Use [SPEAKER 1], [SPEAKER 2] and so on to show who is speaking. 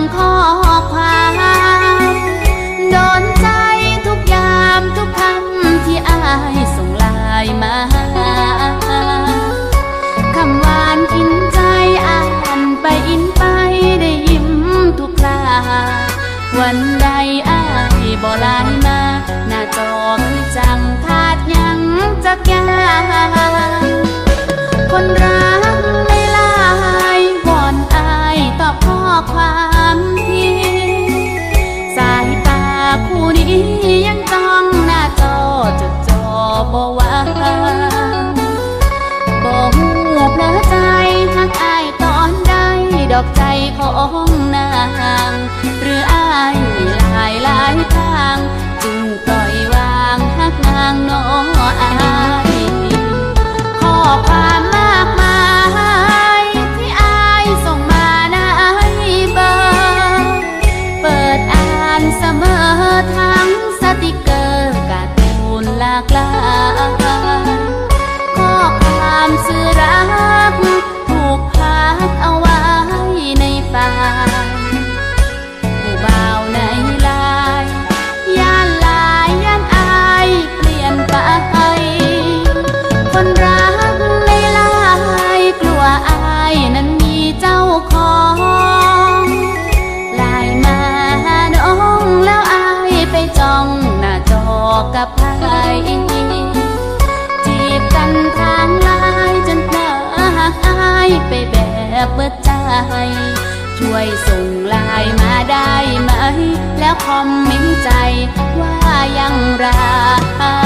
[SPEAKER 1] างข้อความ โดนใจทุกยามทุกคำที่อายส่งลายมาคำหวานกินใจอ่านไปอินไปได้ยิ้มทุกครา วันใดอายบ่ลายมาหน้าจอ อกใจของนาง หรืออ้ายหลายหลายทาง จึงปล่อยวางหักนางน้ออา จ้องหน้าจอกับใครจีบกันทางไลน์จนเหนื่อายไปแบบเบิดใจ ช่วยส่งไลน์มาได้ไหม แล้วคอมเมนต์ใจว่ายังรัก